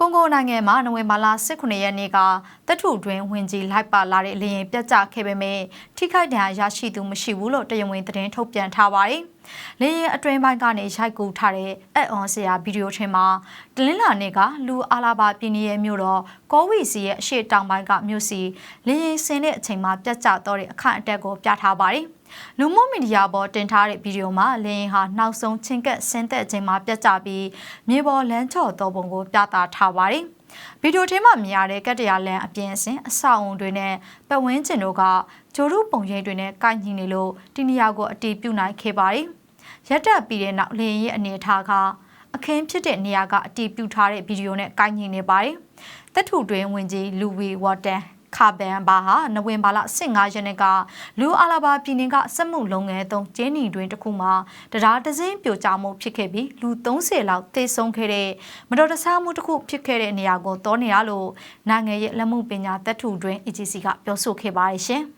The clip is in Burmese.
ကွန်ဂိုနိုင်ငံမှာနိုဝင်ဘာလ18ရက်နေ့ကတပ်ထုတွင်ဝင်ကြီးလိုက်ပါလာတဲ့လေရင်ပြတ်ကျခဲ့ပေမဲ့ထိခိုက်ဒဏ်ရာရရှိသူမရှိဘူးလို့တရားဝင်သတင်းထုတ်ပြန်ထားပါတယ်။လေရင်အတွင်းပိုင်းကနေရိုက်ကူထားတဲ့အက်အွန်ဆရာဗီဒီယိုထင်မှာတလင်းလာနေ့ကလူအာလာဘာပြည်နယ်ရဲ့မြို့တော်ကောဝီစီရဲ့အရှေ့တောင်ပိုင်းကမြို့စီလေရင်ဆင်းတဲ့အချိန်မှာပြတ်ကျတော့တဲ့အခန့်အတက်ကိုပြထားပါတယ်။လူမှုမီဒီယာပေါ်တင်ထားတဲ့ဗီဒီယိုမှာလင်းဟာနောက်ဆုံးချင်းကပ်ဆင်းသက်ခြင်းမှာပြတ်ကျပြီးမြေပေါ်လမ်းချော်တော်ပုံကိုပြသထားပါတယ်။ဗီဒီယိုထဲမှာမြင်ရတဲ့ကတ္တရာလန်အပြင်အစင်အဆောက်အုံတွေနဲ့ပတ်ဝန်းကျင်တို့ကဂျိုရုပုံရိပ်တွေနဲ့ကိုက်ညီနေလို့ဒီနေရာကိုအတီးပြုတ်နိုင်ခဲ့ပါတယ်။ရက်တက်ပြီးတဲ့နောက်လင်းရဲ့အနေအထားကအခင်းဖြစ်တဲ့နေရာကအတီးပြုတ်ထားတဲ့ဗီဒီယိုနဲ့ကိုက်ညီနေပါတယ်။တပ်ထုတွင်ဝင်ကြီးလူဝီဝါတန် ခါဘန်ဘာဟာနဝင်ဘာလ15ရက်နေ့ကလူအာလာဘာပြည်နယ်ကစက်မှုလုပ်ငန်းသုံးကျင်းနီတွင်တစ်ခုမှာတရားတစင်းပြိုကျမှုဖြစ်ခဲ့ပြီးလူ30လောက်သေဆုံးခဲ့တဲ့မတော်တဆမှုတစ်ခုဖြစ်ခဲ့တဲ့နေရာကိုတောနေရလို့နိုင်ငံရဲ့လက်မှုပညာတပ်ထုတွင် EGC ကပြောဆိုခဲ့ပါတယ်ရှင်။